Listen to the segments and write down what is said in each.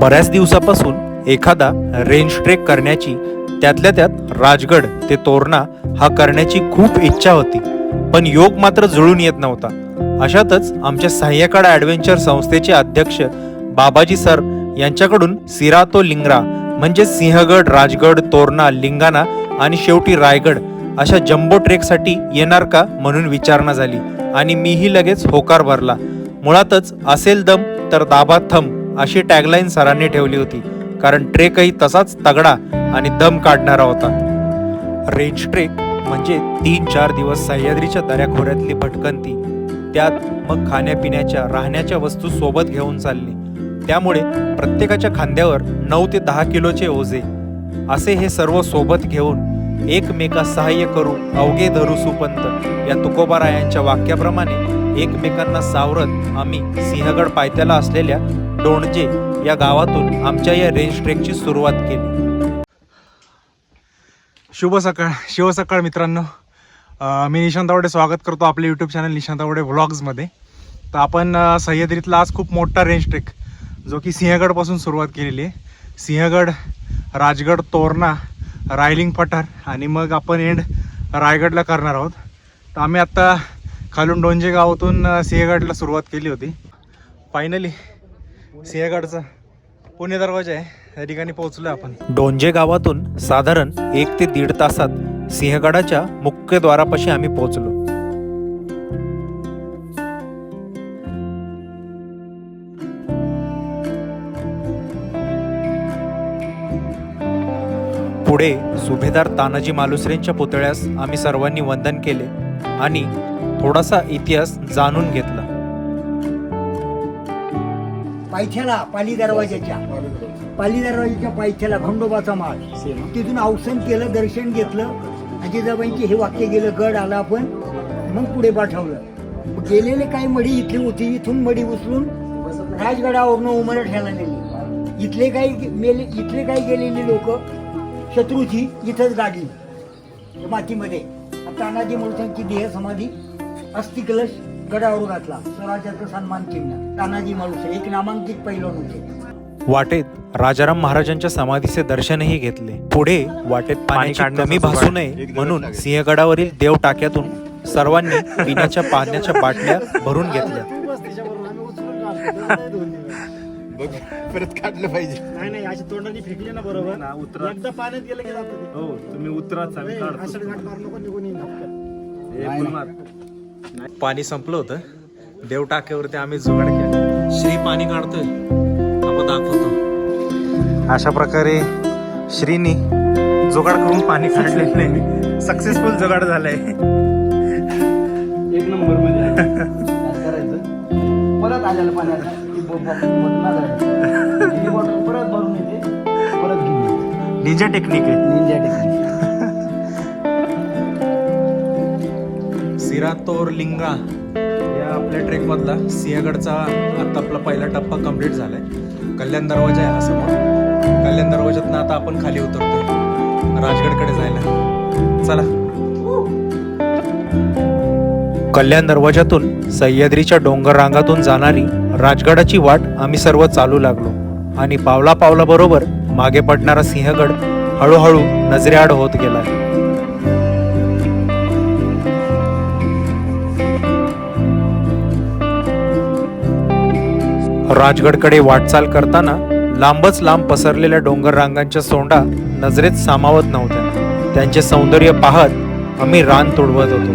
बऱ्याच दिवसापासून एखादा रेंज ट्रेक करण्याची त्यातल्या त्यात राजगड ते तोरणा हा करण्याची खूप इच्छा होती. पण योग मात्र जुळून येत नव्हता. अशातच आमच्या सह्याकाळ ॲडव्हेंचर संस्थेचे अध्यक्ष बाबाजी सर यांच्याकडून सिरातो लिंगरा म्हणजे सिंहगड राजगड तोरणा लिंगाणा आणि शेवटी रायगड अशा जम्बो ट्रेकसाठी येणार का म्हणून विचारणा झाली आणि मीही लगेच होकार भरला. मुळातच असेल दम तर दाबा थंब अशी टॅगलाईन सरांनी ठेवली होती. कारण ट्रेकही तसाच तगडा आणि दम काढणारा होता. रेंज ट्रेक म्हणजे तीन चार दिवस सह्याद्रीच्या दऱ्याखोऱ्यातली भटकंती. त्यात मग खाण्यापिण्याच्या राहण्याच्या वस्तू सोबत घेऊन चालले. त्यामुळे प्रत्येकाच्या खांद्यावर नऊ ते दहा किलोचे ओझे. असे हे सर्व सोबत घेऊन एकमेका सहाय्य करू अवघे धरू सुपंत या तुकोबारायांच्या वाक्याप्रमाणे एकमेकांना सावरत आम्ही सिंहगड पायथ्याला असलेल्या डोणजे या गावातून आमच्या या रेंज ट्रेकची सुरुवात केली. शुभ सकाळ शिव सकाळ मित्रांनो. मी निशांत आवडे स्वागत करतो आपले यूट्यूब चॅनल निशांत आवडे व्लॉग्समध्ये तर आपण सह्याद्रीतला आज खूप मोठा रेंज ट्रेक जो की सिंहगडपासून सुरुवात केलेली आहे. सिंहगड राजगड तोरणा रायलिंग पठार आणि मग आपण एंड रायगडला करणार आहोत. तर आम्ही आत्ता खालून डोंजे गावातून सिंहगडला सुरुवात केली होती. फायनली सिंहगडचा पुणे दरवाजा आहे. या ठिकाणी पोहोचलो आपण. डोंजे गावातून साधारण एक ते दीड तासात सिंहगडाच्या मुख्य द्वारापाशी आम्ही पोहोचलो. पुढे सुभेदार तानाजी मालुसरेंच्या पुतळ्यास आम्ही सर्वांनी वंदन केले आणि थोडासा इतिहास जाणून घेतला. पायथ्याला पाली दरवाजाच्या पाली दरवाजाच्या पायथ्याला खंडोबाचा माळ. तिथून अवसान केलं दर्शन घेतलं. अजिजाबाईंचे हे वाक्य गेलं गड आला आपण. मग पुढे पाठवलं. गेलेले काही मडी इथली होती इथून मडी उचलून राजगडावरनं उमरठ्याला नेली. इथले काही मेले इथले काही गेलेले लोक शत्रूची इथंच गाडली मातीमध्ये. तानाजी मुळसांची देह समाधी अस्थिकलश गडावर घातला स्वराज्याचं सन्मान चिन्ह. तानाजी मालुसरे एक नामांकित पैलवान होते. वाटेत राजाराम महाराजांच्या समाधीचे दर्शनही घेतले. पुढे वाटेत पाण्याची काढण्याचा कमी भासू. नये म्हणून सिंहगडावरील देव टाक्यातून सर्वांनी पिण्याच्या पाण्याच्या बाटल्या भरून घेतल्या. परत काढलं पाहिजे. नाही नाही अशी तोंडाने फेकले ना बरोबर. ना उतरा. एकदा पाण्यात गेलं की जातं ते. हो तुम्ही उतराच आम्ही काढतो. हे पाणी संपलं होतं. देव टाक्यावरती आम्ही जुगाड केला. श्री पाणी काढतोय. आपण दाखवतो. अशा प्रकारे श्रीनी जुगाड करून पाणी काढलेलं आहे. सक्सेसफुल जुगाड झालंय. एक नंबरमध्ये करायचं? परत आलेलं पाण्याला ती ब- ब- बदला करायची. बॉटल परत भरून येते परत घेऊन. निंजा टेक्निक आहे. निंजा टेक्निक सिरातोर लिंगा या आपल्या ट्रेकमधला सिंहगडचा आता आपला पहिला टप्पा कंप्लीट आहे कल्याण दरवाजा आहे हा समोर. कल्याण दरवाजातनं आता आपण खाली उतरतोय. राजगडकडे जायला. चला. कल्याण दरवाजातून सह्याद्रीच्या डोंगर रांगातून जाणारी राजगडाची वाट आम्ही सर्व चालू लागलो. आणि पावला पावला बरोबर मागे पडणारा सिंहगड हळूहळू नजरेआड होत गेला राजगडकडे वाटचाल करताना लांबच लांब पसरलेल्या डोंगर रांगांच्या सोंडा नजरेत सामावत नव्हत्या. त्यांचे सौंदर्य पाहत आम्ही रान तुडवत होतो.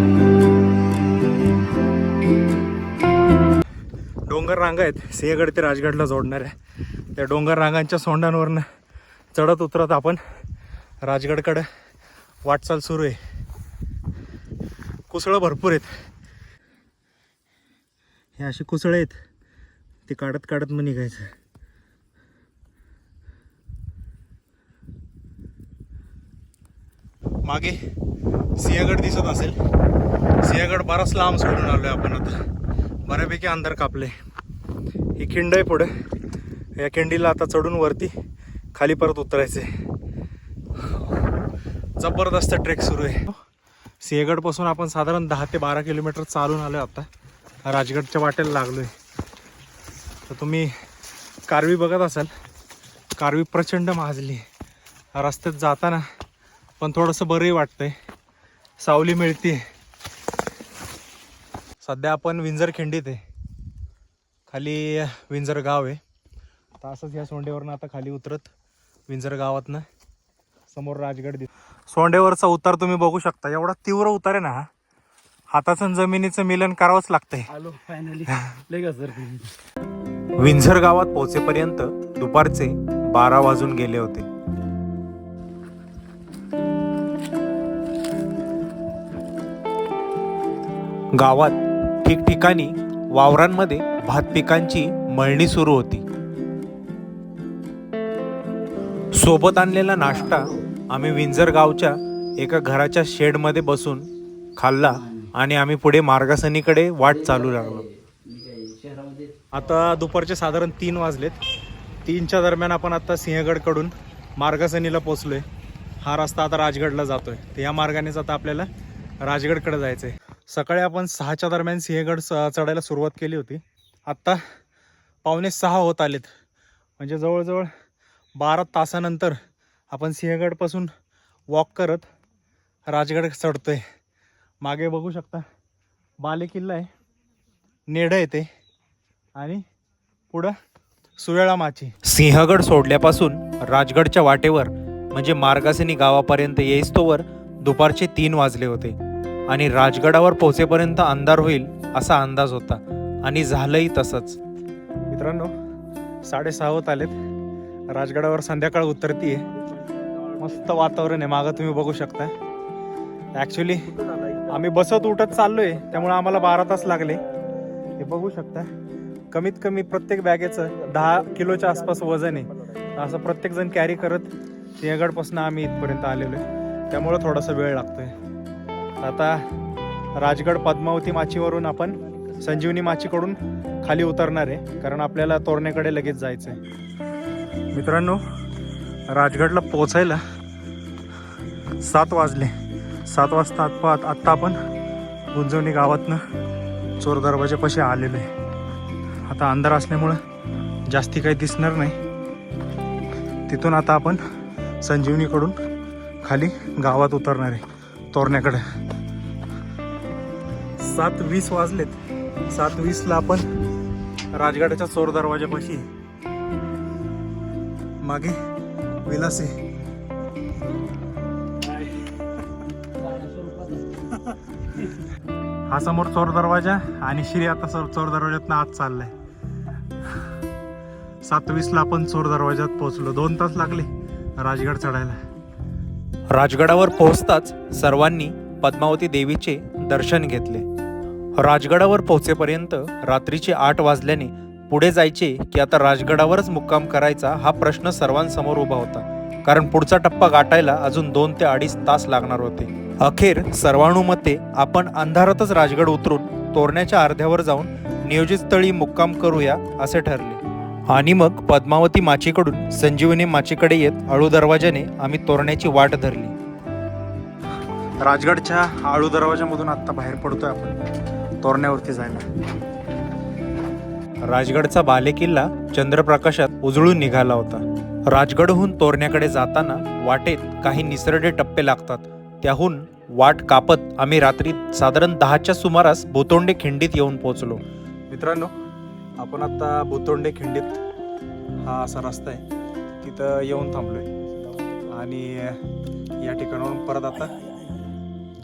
डोंगर रांगा आहेत. सिंहगड ते राजगडला जोडणाऱ्या. त्या डोंगर रांगांच्या सोंडांवरनं चढत उतरत आपण राजगडकडं वाटचाल सुरू आहे. कुसळं भरपूर आहेत. हे अशी कुसळं आहेत. ते काढत काढत मग निघायचं. मागे सिंहगड दिसत असेल. सिंहगड बराच लांब सोडून आलोय आपण आता. बऱ्यापैकी अंधार कापले. ही खिंड आहे पुढे. या खिंडीला आता चढून वरती खाली परत उतरायचे जबरदस्त ट्रेक सुरू आहे. सिंहगडपासून आपण साधारण दहा ते बारा किलोमीटर चालून आलो आता. राजगडच्या वाटेला लागलोय. तर तुम्ही कारवी बघत असाल. कारवी प्रचंड माजली रस्त्यात जाताना पण थोडंसं बरंही वाटतंय. सावली मिळते सध्या आपण विंजर खिंडीत आहे. खाली विंजर गाव आहे. तर असंच या सोंडेवरनं आता खाली उतरत विंजर गावातनं समोर राजगड दिस सोंडेवरचा उतार तुम्ही बघू शकता. एवढा तीव्र उतार आहे ना हाताचं आणि जमिनीचं मिलन करावंच लागतंय. आलो फायनली सर विंझर गावात पोहोचेपर्यंत दुपारचे बारा वाजून गेले होते. गावात ठिकठिकाणी वावरांमध्ये भात पिकांची मळणी सुरू होती. सोबत आणलेला नाश्ता आम्ही विंझर गावच्या एका घराच्या शेडमध्ये बसून खाल्ला आणि आम्ही पुढे मार्गासनीकडे वाट चालू लागलो आता दुपारचे साधारण तीन वाजलेत. तीनच्या दरम्यान आपण आता सिंहगडकडून मार्गसनीला पोचलोय हा रस्ता आता राजगडला जातोय. तर या मार्गानेच आता आपल्याला राजगडकडे जायचं आहे सकाळी आपण सहाच्या दरम्यान सिंहगड स- चढायला सुरुवात केली होती. आत्ता पावणे सहा होत आलेत. म्हणजे जवळजवळ बारा तासानंतर आपण सिंहगडपासून वॉक करत राजगड चढतोय. मागे बघू शकता बाले किल्ला आहे. नेढं येते. आणि पुढं सुवेळा माची सिंहगड सोडल्यापासून राजगडच्या वाटेवर म्हणजे मार्गासनी गावापर्यंत येईस्तोवर दुपारचे तीन वाजले होते. आणि राजगडावर पोहोचेपर्यंत अंधार होईल असा अंदाज होता. आणि झालंही तसंच. मित्रांनो साडेसहा होत आलेत. राजगडावर संध्याकाळ उतरतीये. मस्त वातावरण आहे. मागं तुम्ही बघू शकता ॲक्च्युली आम्ही बसत उठत चाललोय. त्यामुळे आम्हाला बारा तास लागले. हे बघू शकता कमीत कमी प्रत्येक बॅगेचं दहा किलोच्या आसपास वजन आहे. असं प्रत्येक जण कॅरी करत सिंहगडपासून आम्ही इथपर्यंत आलेलो आहे. त्यामुळं थोडासा वेळ लागतोय. आता राजगड पद्मावती माचीवरून आपण संजीवनी माचीकडून खाली उतरणार आहे. कारण आपल्याला तोरणेकडे लगेच जायचं आहे मित्रांनो राजगडला पोचायला सात वाजले. सात वाजता आत्ता आपण गुंजवणी गावातनं चोर दरवाजापाशी आलेलो आहे. आता अंधार असल्यामुळं जास्ती काही दिसणार नाही. तिथून आता आपण संजीवनीकडून खाली गावात उतरणार आहे तोरण्याकडे. सात वीस वाजलेत. सात वीसला आपण राजगडाच्या चोर दरवाजापाशी मागे विलास आहे. हा समोर चोर दरवाजा आणि श्री आता चोर चोर दरवाज्यातनं आत चाललाय. सातवीसला आपण चोर दरवाजात पोहोचलो. दोन तास लागले राजगड चढायला. राजगडावर पोहोचताच सर्वांनी पद्मावती देवीचे दर्शन घेतले. राजगडावर पोहोचेपर्यंत रात्रीचे आठ वाजल्याने पुढे जायचे की आता राजगडावरच मुक्काम करायचा हा प्रश्न सर्वांसमोर उभा होता. कारण पुढचा टप्पा गाठायला अजून दोन ते अडीच तास लागणार होते. अखेर सर्वानुमते आपण अंधारातच राजगड उतरून तोरण्याच्या अर्ध्यावर जाऊन नियोजित स्थळी मुक्काम करूया असे ठरले. आणि मग पद्मावती माचीकडून संजीवनी माचीकडे येत अळू दरवाजाने आम्ही तोरण्याची वाट धरली. राजगडच्या आळू दरवाजामधून आत्ता बाहेर पडतोय आपण. तोरण्यावरती जायला. राजगडचा बालेकिल्ला चंद्रप्रकाशात उजळून निघाला होता. राजगडहून तोरण्याकडे जाताना वाटेत काही निसरडे टप्पे लागतात. त्याहून वाट कापत आम्ही रात्री साधारण दहाच्या सुमारास भोतोंडे खिंडीत येऊन पोहोचलो. मित्रांनो आपण आता भुतोंडे खिंडीत हा असा रस्ता आहे. तिथं येऊन थांबलोय. आणि या ठिकाणावरून परत आता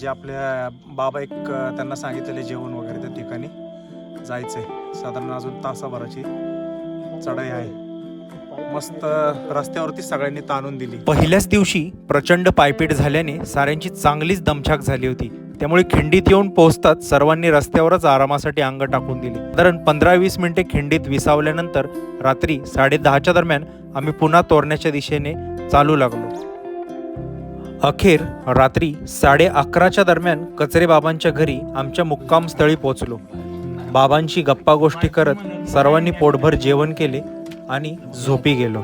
जे आपल्या बाबा एक त्यांना सांगितलेले जेवण वगैरे त्या ठिकाणी जायचंय. साधारण अजून तासाभराची चढाई आहे. मस्त रस्त्यावरती सगळ्यांनी ताणून दिली. पहिल्याच दिवशी प्रचंड पायपीट झाल्याने साऱ्यांची चांगलीच दमछाक झाली होती. त्यामुळे खिंडीत येऊन पोहोचताच सर्वांनी रस्त्यावरच आरामासाठी अंग टाकून दिली. साधारण पंधरा वीस मिनिटे खिंडीत विसावल्यानंतर रात्री साडे दहाच्या दरम्यान आम्ही पुन्हा तोरण्याच्या दिशेने चालू लागलो. अखेर रात्री साडे अकराच्या दरम्यान कचरे बाबांच्या घरी आमच्या मुक्कामस्थळी पोहोचलो. बाबांची गप्पा गोष्टी करत सर्वांनी पोटभर जेवण केले आणि झोपी गेलो.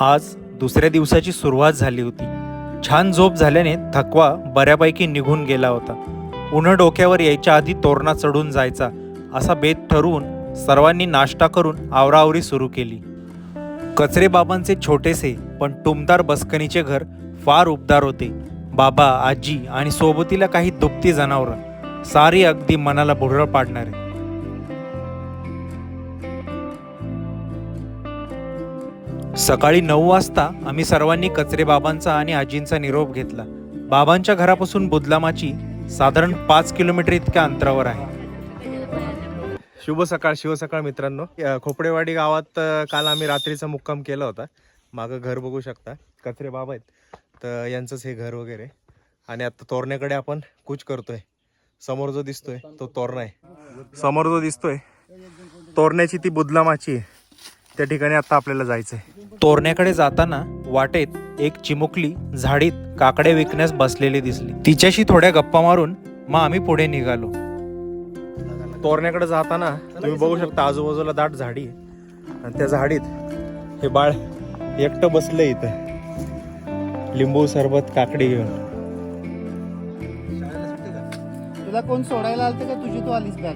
आज दुसऱ्या दिवसाची सुरुवात झाली होती. छान झोप झाल्याने थकवा बऱ्यापैकी निघून गेला होता. उन्ह डोक्यावर यायच्या आधी तोरणा चढून जायचा असा बेत ठरवून सर्वांनी नाश्ता करून आवराआवरी सुरू केली. कचरे बाबांचे छोटेसे पण टुमदार बसकनीचे घर फार उबदार होते. बाबा आजी आणि सोबतीला काही दुपती जनावरं सारी अगदी मनाला भुरळ पाडणारे. सकाळी नऊ वाजता आम्ही सर्वांनी कचरे बाबांचा आणि आजींचा निरोप घेतला. बाबांच्या घरापासून बुदलामाची साधारण पाच किलोमीटर इतक्या अंतरावर आहे. शुभ सकाळ शिव सकाळ मित्रांनो. खोपडेवाडी गावात काल आम्ही रात्रीचा मुक्काम केला होता. मागं घर बघू शकता. कचरे बाबा आहेत. तर यांचंच हे घर वगैरे. आणि आता तोरण्याकडे आपण कूच करतोय. समोर जो दिसतोय तो तोरणा आहे. समोर जो दिसतोय तोरण्याची ती बुदलामाची आहे. त्या ठिकाणी आता आपल्याला जायचंय. तोरण्याकडे जाताना वाटेत एक चिमुकली झाडीत काकडे विकण्यास बसलेली दिसली. तिच्याशी थोड्या गप्पा मारून मग आम्ही पुढे निघालो. तोरण्याकडे जाताना तुम्ही बघू शकता आजूबाजूला दाट झाडी आहे. आणि त्या झाडीत हे बाळ एकटं बसलं इथं. लिंबू सरबत काकडी घेऊन. तुला कोण सोडायला आलते का? तुझी तू आलीस बॅग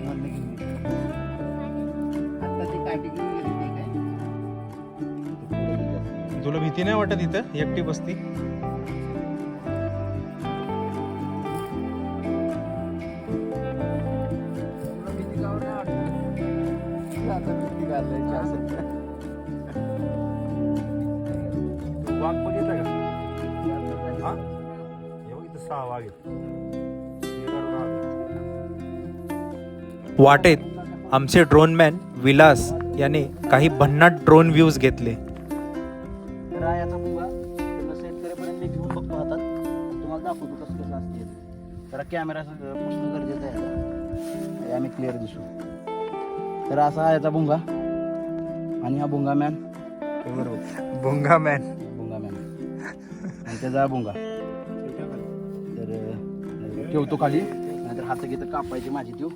भीती नाही वाटत इथं? एकटी बसती. वाघ बघितला का हा हे बघ इथं सहा वाघ आहेत वाटेत आमचे ड्रोनमॅन विलास याने काही भन्नाट ड्रोन व्ह्यूज घेतले. कॅमेरा पुसणं गरजेचं आहे आम्ही क्लिअर दिसू. तर असा आहे याचा भुंगा आणि हा भुंगा मॅन बरोबर भोंगा मॅन भुंगा मॅन आणि त्याचा भुंगा तर ठेवतो खाली. नाहीतर हात घेतं कापायची माझी देऊ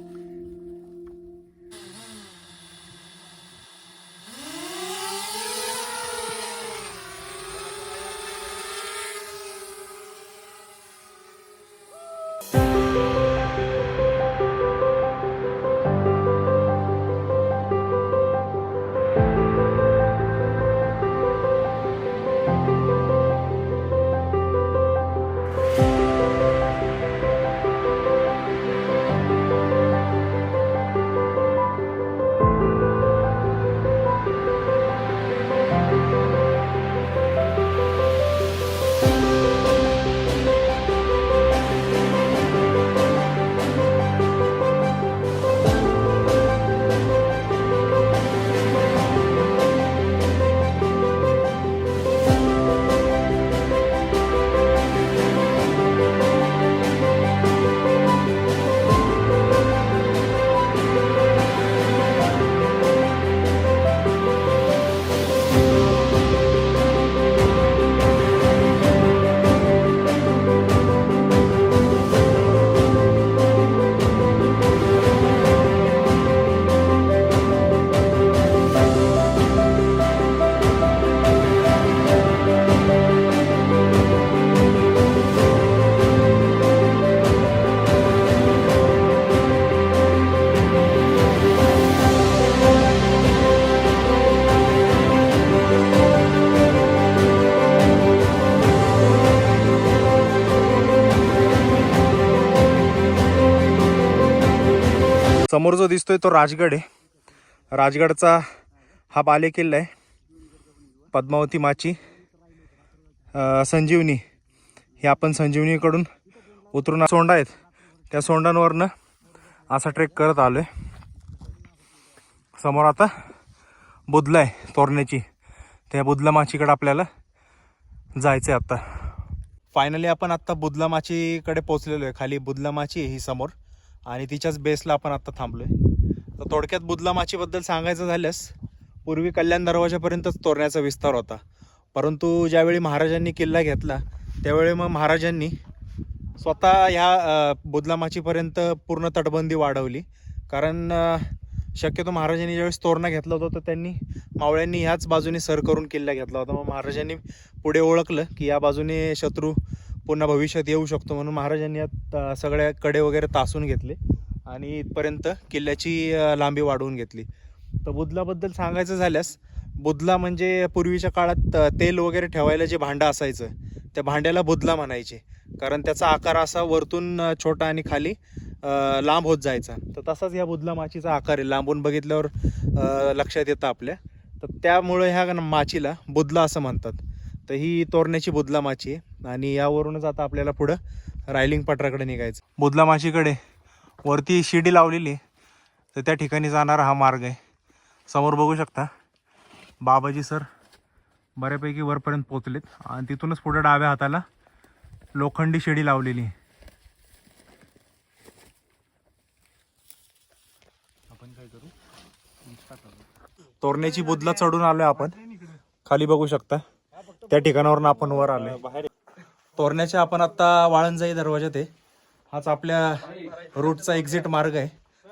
समोर जो दिसतोय तो राजगड आहे. राजगडचा हा बाले किल्ला आहे. पद्मावती माची संजीवनी. हे आपण संजीवनीकडून उतरून सोंडा आहेत. त्या सोंडांवरनं असा ट्रेक करत आलो आहे समोर आता बुधला आहे तोरण्याची. त्या बुदला माचीकडे आपल्याला जायचं आहे आत्ता फायनली आपण आत्ता बुदला माचीकडे पोचलेलो आहे. खाली बुदला माची आहे ही समोर. आणि तिच्याच बेसला आपण आत्ता थांबलो आहे तर थोडक्यात बुदला माचीबद्दल सांगायचं झाल्यास पूर्वी कल्याण दरवाजापर्यंतच तोरण्याचा विस्तार होता. परंतु ज्यावेळी महाराजांनी किल्ला घेतला त्यावेळी मग महाराजांनी स्वतः ह्या बुदला माचीपर्यंत पूर्ण तटबंदी वाढवली. कारण शक्यतो महाराजांनी ज्यावेळेस तोरणा घेतला होता तर त्यांनी मावळ्यांनी ह्याच बाजूने सर करून किल्ला घेतला होता. मग महाराजांनी पुढे ओळखलं की या बाजूने शत्रू पुन्हा भविष्यात येऊ शकतो म्हणून महाराजांनी यात सगळ्या कडे वगैरे तासून घेतले आणि इथपर्यंत किल्ल्याची लांबी वाढवून घेतली. तर बुदलाबद्दल सांगायचं झाल्यास बुदला म्हणजे पूर्वीच्या काळात तेल वगैरे ठेवायला जे भांडं असायचं त्या भांड्याला बुदला म्हणायचे. कारण त्याचा आकार असा वरतून छोटा आणि खाली लांब होत जायचा. तर तसाच ह्या बुदला माचीचा आकार आहे. लांबून बघितल्यावर लक्षात येतं आपल्या. तर त्यामुळे ह्या माचीला बुदला असं म्हणतात. तर ही तोरण्याची बुदला माची आहे. आणि यावरूनच आता आपल्याला पुढं रायलिंग पटराकडे निघायचं. बुदला माचीकडे वरती शिडी लावलेली आहे. तर त्या ठिकाणी जाणारा हा मार्ग आहे. समोर बघू शकता बाबाजी सर बऱ्यापैकी वरपर्यंत पोचलेत आणि तिथूनच पुढे डाव्या हाताला लोखंडी शिडी लावलेली आहे. आपण काय करू. तोरण्याची बुदला चढून आलोय आपण. खाली बघू शकता. त्या ठिकाणावरून आपण वर आलोय. तोरण्याच्या आपण आता वाळंजाई दरवाजात आहे. हाच आपल्या रूटचा एक्झिट मार्ग आहे.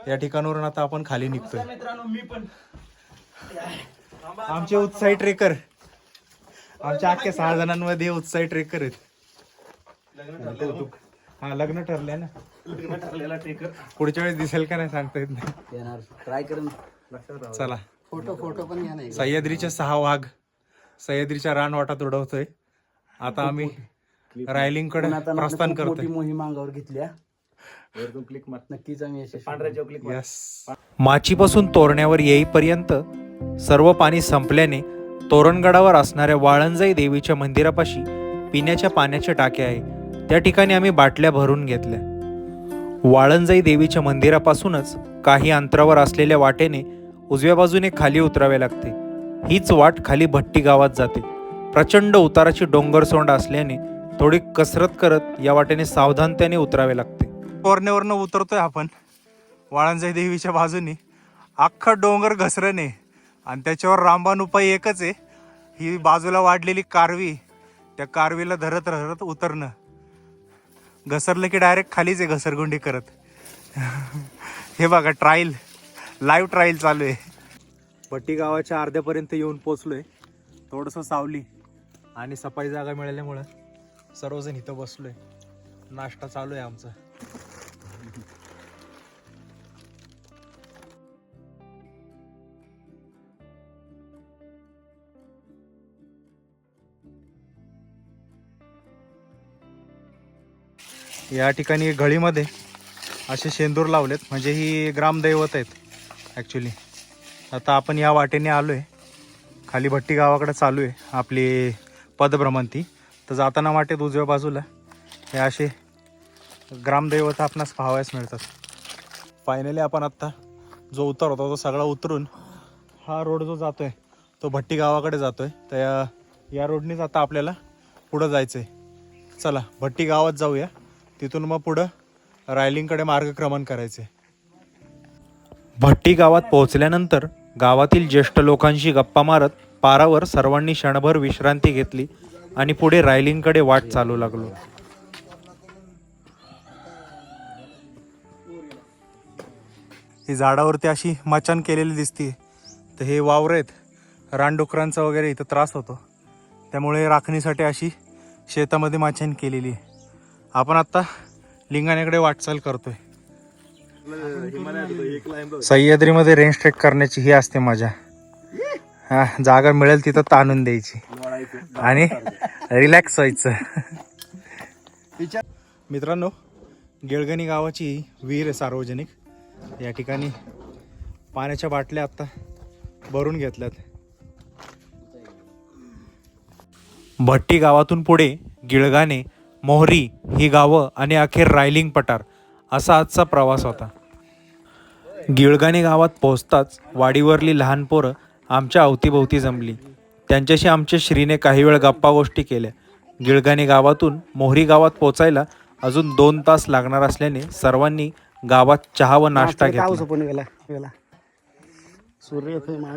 या ठिकाणावरून आता आपण खाली निघतोय. आमचे उत्साही ट्रेकर आमच्या अख्ख्या सहा जणांमध्ये उत्साही ट्रेकर आहेत. हा लग्न ठरलंय ना. पुढच्या वेळेस दिसेल का नाही सांगता येत नाही. येणार. ट्राय करून चला. फोटो फोटो पण सह्याद्रीचे सहा वाघ. सह्याद्रीच्या रानवाटात उडवतोय. आता आम्ही रायलिंगकडे प्रस्थान करतोय. मोहीम अंगावर घेतल्या. क्लिक नक्कीच आम्ही यस माचीपासून तोरण्यावर येईपर्यंत सर्व पाणी संपल्याने तोरणगडावर असणाऱ्या वाळंजाई देवीच्या मंदिरापाशी पिण्याच्या पाण्याचे टाके आहे. त्या ठिकाणी आम्ही बाटल्या भरून घेतल्या. वाळंजाई देवीच्या मंदिरापासूनच काही अंतरावर असलेल्या वाटेने उजव्या बाजूने खाली उतरावे लागते. हीच वाट खाली भट्टी गावात जाते. प्रचंड उताराची डोंगर सोंड असल्याने थोडी कसरत करत या वाटेने सावधानतेने उतरावे लागते. कोरण्यावरनं उतरतोय आपण. वाळंजाई देवीच्या बाजूने अख्खा डोंगर घसरणे आणि त्याच्यावर रामबाण उपाय एकच आहे. ही बाजूला वाढलेली कारवी त्या कारवीला धरत धरत उतरणं. घसरलं की डायरेक्ट खालीच आहे घसरगुंडी करत. हे बघा ट्रायल लाईव्ह ट्रायल चालू आहे. भट्टी गावाच्या अर्ध्यापर्यंत येऊन पोचलोय. थोडंसं सावली आणि सफाई जागा मिळाल्यामुळं सर्वजण इथं बसलोय. नाश्ता चालू आहे आमचा. या ठिकाणी घळीमध्ये असे शेंदूर लावलेत. म्हणजे ही ग्रामदैवत आहेत ॲक्च्युली आता आपण या वाटेने आलो आहे खाली भट्टी गावाकडे चालू आहे आपली पदभ्रमंती. तर जाताना वाटेत उजव्या बाजूला हे असे ग्रामदैवत आपणास पाहावयास मिळतात. फायनली आपण आत्ता जो उतार होता तो सगळा उतरून हा रोड जो जातो आहे तो भट्टी गावाकडे आहे तर या या रोडनेच आता आपल्याला पुढं जायचं आहे चला भट्टी गावात जाऊया. तिथून मग पुढं रायलिंगकडे मार्गक्रमण करायचं आहे भट्टी गावात पोहोचल्यानंतर गावातील ज्येष्ठ लोकांशी गप्पा मारत पारावर सर्वांनी क्षणभर विश्रांती घेतली आणि पुढे रायलींकडे वाट चालू लागलो. ही झाडावरती अशी मचान केलेली दिसते तर हे वावर आहेत. रानडुकरांचा वगैरे इथं त्रास होतो. त्यामुळे राखणीसाठी अशी शेतामध्ये माचान केलेली आहे. आपण आत्ता लिंगाण्याकडे वाटचाल करतोय. सह्याद्रीमध्ये रेंज ट्रेक करण्याची ही असते मजा. हा जागा मिळेल तिथं ताणून द्यायची. आणि रिलॅक्स व्हायचं. मित्रांनो गेळगणी गावाची विहीर आहे सार्वजनिक. या ठिकाणी पाण्याच्या बाटल्या आत्ता भरून घेतल्यात. भट्टी गावातून पुढे गिळगाणे मोहरी ही गावं आणि अखेर रायलिंग पठार असा आजचा प्रवास होता. गिळगाणे गावात पोहोचताच वाडीवरली लहान पोरं आमच्या अवतीभोवती जमली. त्यांच्याशी आमच्या श्रीने काही वेळ गप्पा गोष्टी केल्या. गिळगाणे गावातून मोहरी गावात पोचायला अजून दोन तास लागणार असल्याने सर्वांनी गावात चहा व नाश्ता घेतला. सूर्य तुला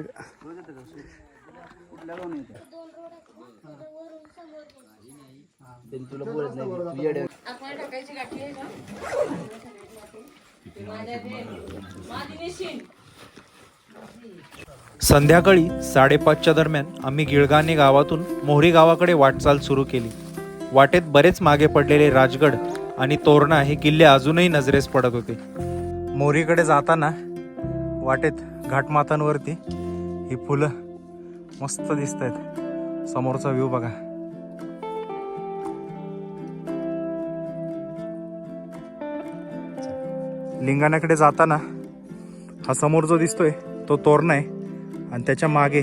संध्याकाळी साडेपाचच्या दरम्यान आम्ही गिळगाणे गावातून मोहरी गावाकडे वाटचाल सुरू केली. वाटेत बरेच मागे पडलेले राजगड आणि तोरणा हे किल्ले अजूनही नजरेस पडत होते. मोहरीकडे जाताना वाटेत घाटमातांवरती ही फुलं मस्त दिसत आहेत समोरचा व्ह्यू बघा. लिंगाण्याकडे जाताना हा समोर जो दिसतोय तो तोरणा आहे. आणि त्याच्यामागे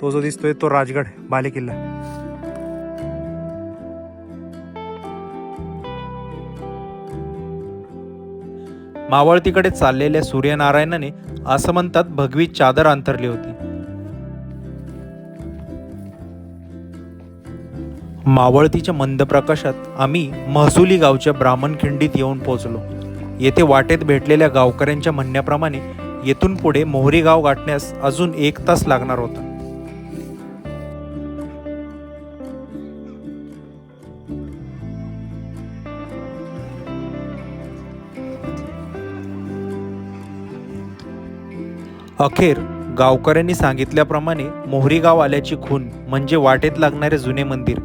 तो जो दिसतोय तो राजगड बालेकिल्ला. मावळतीकडे चाललेल्या सूर्यनारायणाने असं म्हणतात भगवी चादर अंतरली होती. मावळतीच्या मंद प्रकाशात आम्ही महसुली गावच्या ब्राह्मणखिंडीत येऊन पोहोचलो. येथे वाटेत भेटलेल्या गावकऱ्यांच्या म्हणण्याप्रमाणे येथून पुढे मोहरी गाव गाठण्यास अजून एक तास लागणार होता. अखेर गावकऱ्यांनी सांगितल्याप्रमाणे मोहरी गाव आल्याची खून म्हणजे वाटेत लागणारे जुने मंदिर.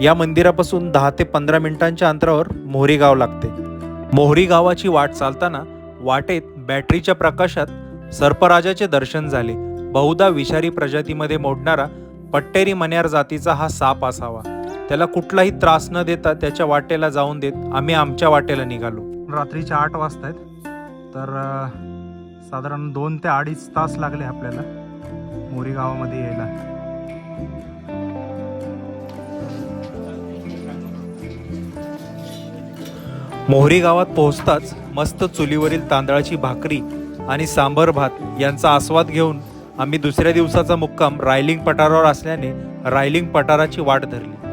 या मंदिरापासून दहा ते पंधरा मिनिटांच्या अंतरावर मोहरी गाव लागते. मोहरी गावाची वाट चालताना वाटेत बॅटरीच्या प्रकाशात सर्पराजाचे दर्शन झाले. बहुधा विषारी प्रजातीमध्ये मोडणारा पट्टेरी मन्यार जातीचा हा साप असावा. त्याला कुठलाही त्रास न देता त्याच्या वाटेला जाऊन देत आम्ही आमच्या वाटेला निघालो. रात्रीचे आठ वाजता आहेत तर साधारण दोन ते अडीच तास लागले आपल्याला. मोरी गावामध्ये यायला. मोहरी गावात पोहोचताच मस्त चुलीवरील तांदळाची भाकरी आणि सांबर भात यांचा आस्वाद घेऊन आम्ही दुसऱ्या दिवसाचा मुक्काम रायलिंग पठारावर असल्याने रायलिंग पठाराची वाट धरली.